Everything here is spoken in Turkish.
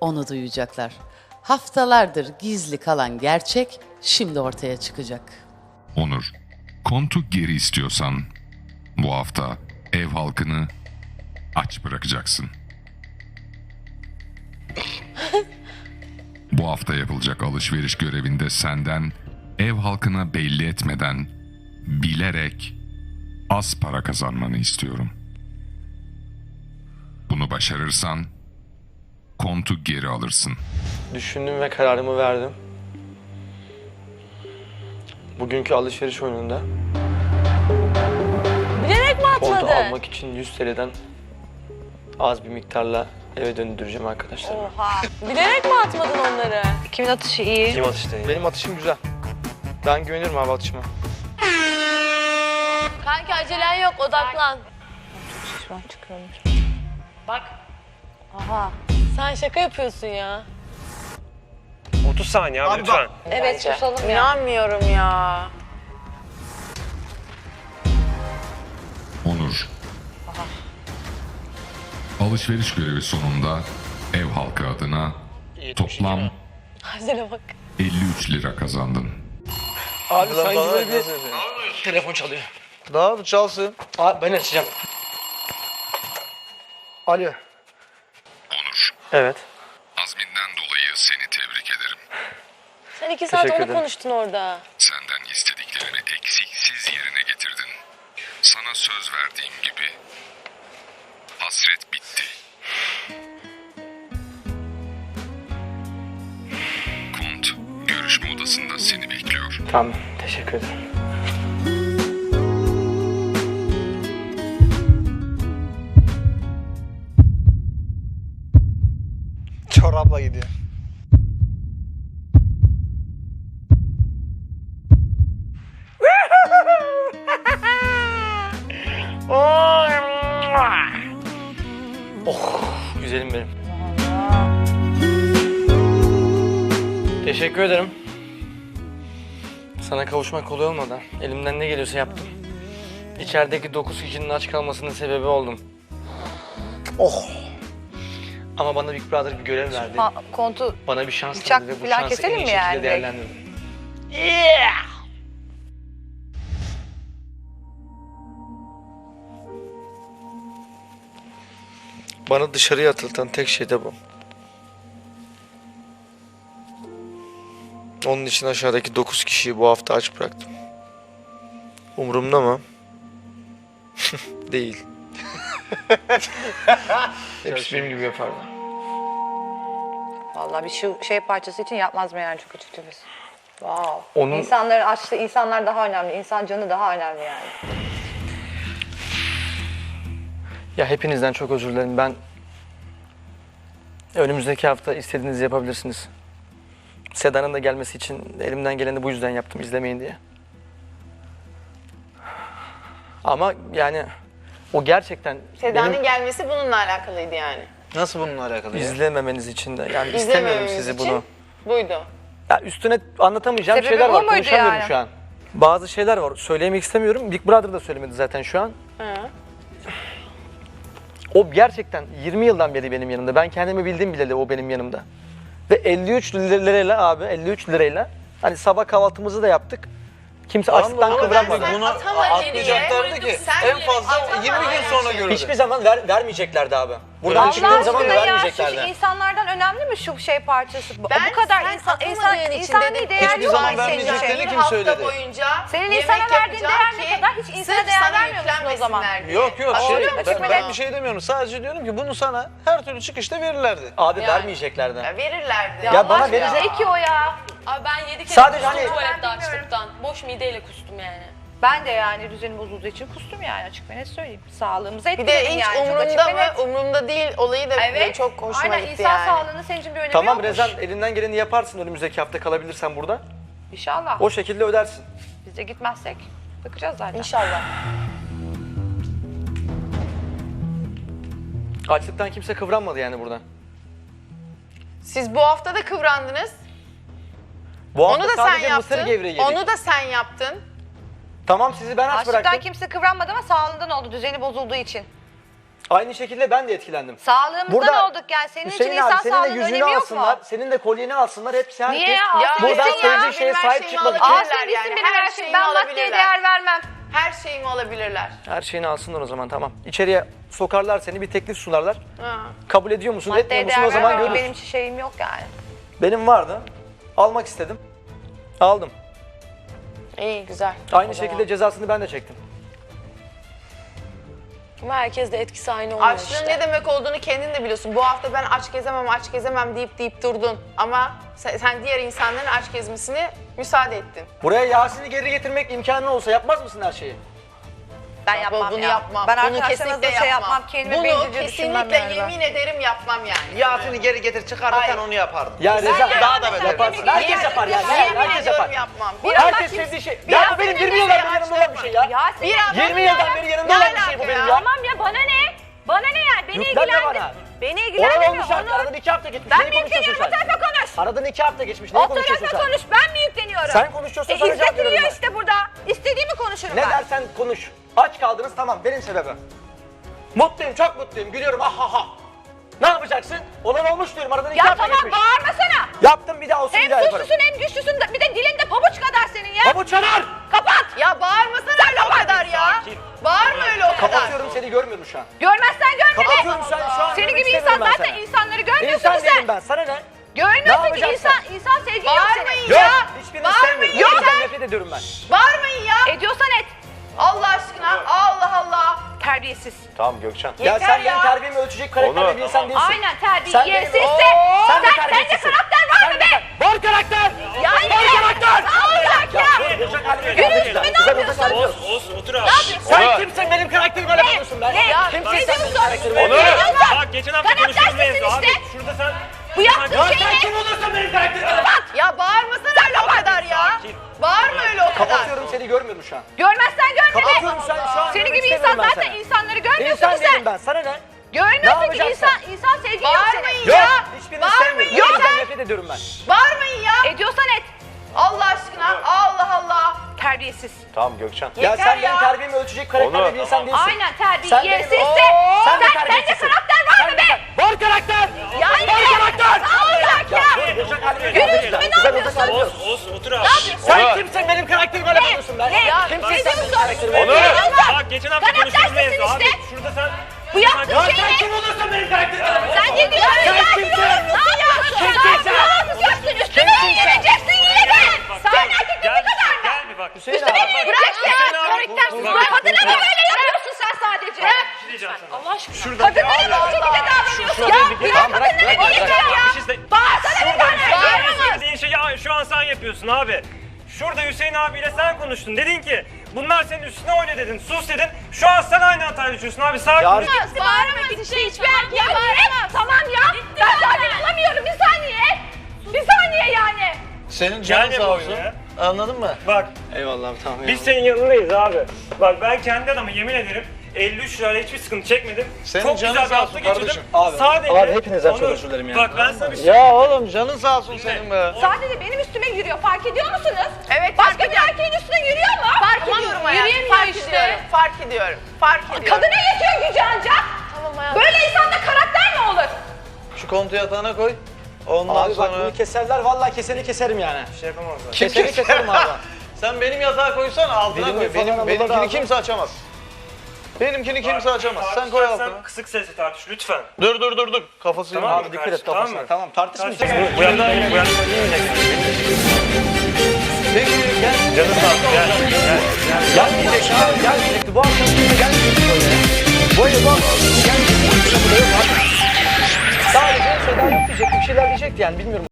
onu duyacaklar. Haftalardır gizli kalan gerçek şimdi ortaya çıkacak. Onur, kontu geri istiyorsan bu hafta ev halkını aç bırakacaksın. bu hafta yapılacak alışveriş görevinde senden ev halkına belli etmeden bilerek az para kazanmanı istiyorum. Bunu başarırsan kontu geri alırsın. Düşündüm ve kararımı verdim. Bugünkü alışveriş oyununda Bilerek mi kontu atmadın? almak için 100 TL'den az bir miktarla eve döndüreceğim arkadaşlar. Oha. Bilerek mi atmadın onları? Kimin atışı iyi? Kim atıştı? Benim atışım güzel. Ben güvenirim abi atışıma. Kanki acelen yok odaklan. Şişman çıkıyormuş. Bak. Aha. Sen şaka yapıyorsun ya. 30 saniye abi, lütfen. Evet susalım ya. İnanmıyorum ya. Onur. Alışveriş görevi sonunda ev halkı adına toplam Acele bak. 53 lira kazandın. Abi sanki böyle bir telefon çalıyor. Daha mı çalsın? Abi ben açacağım. Alo. Evet. azminden dolayı seni tebrik ederim. Sen iki saat Teşekkür onu ederim. konuştun orada. Senden istediklerimi eksiksiz yerine getirdin. Sana söz verdiğim gibi hasret bitti. Kont, görüşme odasında seni bekliyor. Tamam. Teşekkür ederim. Teşekkür ederim. Sana kavuşmak kolay olmadan elimden ne geliyorsa yaptım. İçerideki dokuz kişinin aç kalmasının sebebi oldum. Oh. Ama bana Big Brother bir görev verdi. Ha, kontu Bana bir şans Bıçak verdi ve bu falan şansı en keselim iyi mi şekilde yani? değerlendirdim. Bana dışarıya atıltan tek şey de bu. Onun için aşağıdaki 9 kişiyi bu hafta aç bıraktım. Umurumda mı? Değil. Hepsi benim gibi yapardı. vallahi bir şu şey parçası için yapmaz mı yani çok açıkçası. Wow. Onun- İnsanların açlığı, insanlar daha önemli. İnsan canı daha önemli yani. Ya hepinizden çok özür dilerim. Ben önümüzdeki hafta istediğinizi yapabilirsiniz. Seda'nın da gelmesi için elimden geleni bu yüzden yaptım izlemeyin diye. Ama yani o gerçekten Seda'nın benim gelmesi bununla alakalıydı yani. Nasıl bununla alakalı ya? izlememeniz için de yani istemiyorum İzlemememiz sizi için bunu. Buydu. Ya üstüne anlatamayacağım Sebebi şeyler bu var. muydu Konuşamıyorum yani? şu an. Bazı şeyler var. Söylemek istemiyorum. Big Brother da söylemedi zaten şu an. O gerçekten 20 yıldan beri benim yanımda. Ben kendimi bildim bileli o benim yanımda. Ve 53 lirayla abi 53 lirayla hani sabah kahvaltımızı da yaptık. Kimse açlıktan Ama kıvranmadı. bunu atamadın atmayacaklardı ki. Sen En fazla atamadın 20 gün sonra görürdü. Hiçbir zaman ver, vermeyeceklerdi abi. Buradan Allah çıktığım zaman da aşkına ya şu vermeyeceklerdi. insanlardan önemli mi şu şey parçası? Bu- Ben bu kadar sen insan, atamadığın insan, için insani dedim. değer Hiçbir yok zaman mu senin vermeyeceklerini için? kim hafta söyledi? boyunca Senin yemek insana verdiğin yapacak değer ne ki kadar? Hiç insana sırf değer sana vermiyor musun o zaman? yüklenmesinler diye. Yok yok şey, mu ben, ben bir şey demiyorum. Sadece diyorum ki bunu sana her türlü çıkışta verirlerdi. Abi vermeyeceklerdi. Ya verirlerdi. Ya bana Allah verecek- Ne ki o ya? Abi ben yedi kere Sadece kustum hani- tuvalette Ben bilmiyorum. açlıktan. Boş mideyle kustum yani. Ben de yani düzenim bozulduğu için kustum yani açık ve net söyleyeyim. Sağlığımıza Bir etkiledim de hiç yani. çok açık umurumda ve mı? net. Umurumda değil olayı da Evet. çok hoşuma Aynen gitti insan yani. sağlığının senin için bir önemi Tamam yokmuş. Rezan elinden geleni yaparsın önümüzdeki hafta kalabilirsen burada. İnşallah. O şekilde ödersin. Biz de gitmezsek bakacağız zaten. İnşallah. Açlıktan kimse kıvranmadı yani buradan. Siz bu hafta da kıvrandınız. Bu hafta Onu da sen sadece mısır yaptın. gevreği yedik. Onu da sen yaptın. Tamam sizi ben aç Açlıktan bıraktım. kimse kıvranmadı ama sağlığından oldu düzeni bozulduğu için. Aynı şekilde ben de etkilendim. Sağlığımızdan Burada olduk yani. Senin Hüseyin için abi insan senin de sağlığının yüzüğünü önemi yok mu? alsınlar, senin de kolyeni alsınlar. Hepsi herkes Niye ya? buradan ya, söylediği şeye her sahip şeyimi çıkmak için. alabilirler Alsın gitsin yani, benim her her şeyim. şeyimi Ben maddeye alabilirler. değer vermem. Her şeyimi alabilirler. Her şeyini alsınlar o zaman tamam. İçeriye sokarlar seni bir teklif sunarlar. Ha. Kabul ediyor musun, etmiyor Maddeye musun değer o zaman vermem. görürüz. Benim şeyim yok yani. Benim vardı. Almak istedim. Aldım. İyi güzel. Aynı O zaman. şekilde cezasını ben de çektim. Ama herkes de etkisi aynı olmuyor Açlığın işte. ne demek olduğunu kendin de biliyorsun. Bu hafta ben aç gezemem, aç gezemem deyip deyip durdun. Ama sen, sen diğer insanların aç gezmesini müsaade ettin. Buraya Yasin'i geri getirmek imkanı olsa yapmaz mısın her şeyi? Ben yapmam bunu ya. yapmam. Ben bunu kesinlikle şey yapmam. yapmam. Kendime Bunu kesinlikle yemin ederim yapmam yani. Yasin'i geri getir çıkarırken Hayır. onu yapardım. Ya Reza daha da Mesela yaparsın. Herkes yapar ya. Herkes yapar. yapmam. Bir Herkes sevdiği şey. bir Ya bu benim kimse 20 yıldan beri yanımda olan bir şey ya. Yasin. Bir anda 20 yıldan beri yanımda Ne olan bir şey bu benim ya? Tamam ya bana ne? Bana ne yani? Beni Yüklenme ilgilendir. bana. Beni ilgilendirmiyor. olmuş artık. Aradan iki hafta geçmiş. Ben mi konuşuyorsun yükleniyorum? sen? O tarafa konuş. Aradan iki hafta geçmiş. Neyi O konuşuyorsun sen? konuş. Ben mi yükleniyorum? Sen konuşuyorsan E, sana cevap veriyorum veriyor ben. işte burada. İstediğimi konuşurum Ne ben. dersen konuş. Aç kaldınız tamam benim sebebim. Mutluyum çok mutluyum gülüyorum ah ha ha. Ne yapacaksın? Olan olmuş diyorum aradan iki Ya hafta tamam geçmiş. bağırmasana. Yaptım bir daha olsun bir Hem daha yaparım. suçlusun hem güçlüsün. de- Bir de dilinde pabuç kadar senin ya. Pabuç kadar. Kapat. Ya bağırmasana öyle o kadar ya. Sakin. Bağırma öyle o kadar. Kapatıyorum seni görmüyorum şu an. Görmezsen görme. Kapatıyorum şu an şu an. Senin görmek gibi insan istemiyorum ben zaten seni. insanları görmüyorsun İnsan ki sen. değilim ben sana ne? Ne Görmüyorsun ki yapacaksın? insan, insan sevgi yok Bağırmayın senin. Yok ya. hiçbirini Bağırmayın sevmiyorum. ya. Hepinizden nefret ediyorum ben. Bağırmayın ya. Ediyorsan et. Allah aşkına. Allah Allah. Terbiyesiz. Tamam Gökçen. Ya Yeter sen ya. benim terbiyemi ölçecek karakterde Onur, bir insan değilsin. Aynen Sen benim- terbiyesizse. Oo, Sen, de sende terbiyesizsin. karakter var Sen mı be? Var karakter! Yani Var karakter! Ne olacak ya? Üstüme ne yapıyorsun? Olsun olsun otur abi. Sen kimsin benim karakterimi öyle yapıyorsun ben? Ne? Kimsin ne sen benim diyorsun? karakterimi Onur. öyle yapıyorsun? Bak geçen hafta konuştuğumuz mevzu abi. işte. Şurada sen... Bu yaptığın Ya şey sen ne? kim olursan benim karakterimi öyle Ya bağırmasana öyle o kadar ya. Sakin. Bağırma öyle o kadar. Kapatıyorum seni görmüyorum şu an. Görmezsen görme be. Kapatıyorum an şu an. Senin görmek gibi insan istemiyorum ben zaten seni. insanları görmüyorsun İnsan ki sen. değilim ben sana ne? Görmüyorsun Ne ki yapacaksın? insan, insan sevgi yok Bağırmayın senin. Yok ya. hiçbirini Bağırmayın sevmiyorum. ya. Hepinizden nefret ediyorum ben. Bağırmayın ya. Ediyorsan et. Allah aşkına. Allah Allah. Terbiyesiz. Tamam Gökçen. Ya Yeter sen ya. benim terbiyemi ölçecek karakterde Onur, bir insan değilsin. Aynen Sen benim- terbiyesizse. Oo, Sen, sen de terbiyesizsin. karakter Sen be? Var karakter! Yani Var karakter! Ne olacak ya? Yürü üstüme ne yapıyorsun? Olsun olsun otur abi. Sen Onur. kimsin benim karakterimi öyle yapıyorsun ben? Ne? Ya, Kimsin ne sen benim diyorsun? karakterimi Onur. yapıyorsun? Bak geçen hafta konuştuğumuz mevzu abi. Şurada sen... Bu yaptığın Ya şey sen ne? kim olursan benim karakterimi öyle Sen ne diyorsun Sen ya? kimsin? Ne yapıyorsun? Kimsin sen? Ne yapacaksın? Üstüme yiyeceksin yine de? Sen erkeklik Gel, bu kadar mı? bak. Üstüme yiyeceksin? Hüseyin abi. Karaktersiz. Bak, Kadına yapıyorsun sen sana. Allah aşkına. Kadınlara mı bu şekilde davranıyorsun? Ya bir bırak, kadınlara niye bırak. ya? Bağırsana bir tane. Bağırma. Dediğin şeyi şu an sen yapıyorsun abi. Şurada Hüseyin abiyle sen konuştun. Dedin ki bunlar senin üstüne oyna dedin. Sus dedin. Şu an sen aynı hatayı düşüyorsun abi. Sakin Ya- ol. Bağıramak için hiçbir erkeğe bağıramam. Tamam ya. Ben zaten alamıyorum. Bir saniye. Bir saniye yani. Senin canın sağ olsun. Anladın mı? Bak Eyvallah tamam. biz senin yanındayız abi. Bak ben kendi adamı yemin ederim 53 lirayla hiçbir sıkıntı çekmedim. Senin Çok canın güzel bir sağ hafta olsun geçirdim. kardeşim. Abi, Sadece abi hepinizden çok Onur, özür dilerim ya. Bak ben sana bir şey Ya oğlum canın sağ olsun senin be. Sadece benim üstüme yürüyor. Fark ediyor musunuz? Evet, Başka fark bir erkeğin üstüne yürüyor mu? Fark Tamam, ediyorum hayatım. yürüyemiyor Fark işte. ediyorum. Fark ediyorum. Fark ediyorum. Kadına yetiyor gücü ancak. Tamam hayatım. Böyle insanda karakter mi olur? Şu kontu yatağına koy. Ondan Abi bak sonra... bunu keserler vallahi keseni keserim yani. şey yapamazlar. Keseni keserim abi. Sen benim yatağa koysana altına Dilimi koy. Benim, alırlar benimkini kimse açamaz. Benimkini kimse açamaz. Sen koy Tartışırsan altına. Kısık sesle tartış lütfen. Dur dur dur dur. Kafası Tamam. Abi dikkat et kardeşim, kafasına. tamam mı? Tamam tartışmayacağız. Bu yandan bu yandan yemeyeceksin. Peki gel. Canın sağ olsun. Gel. Gel. Gelmeyecek abi gelmeyecekti. Bu akşam böyle. Böyle bu akşam. Hiçbir şey burada yok abi. Sadece Seda yok diyecekti. Bir şeyler diyecekti yani bilmiyorum.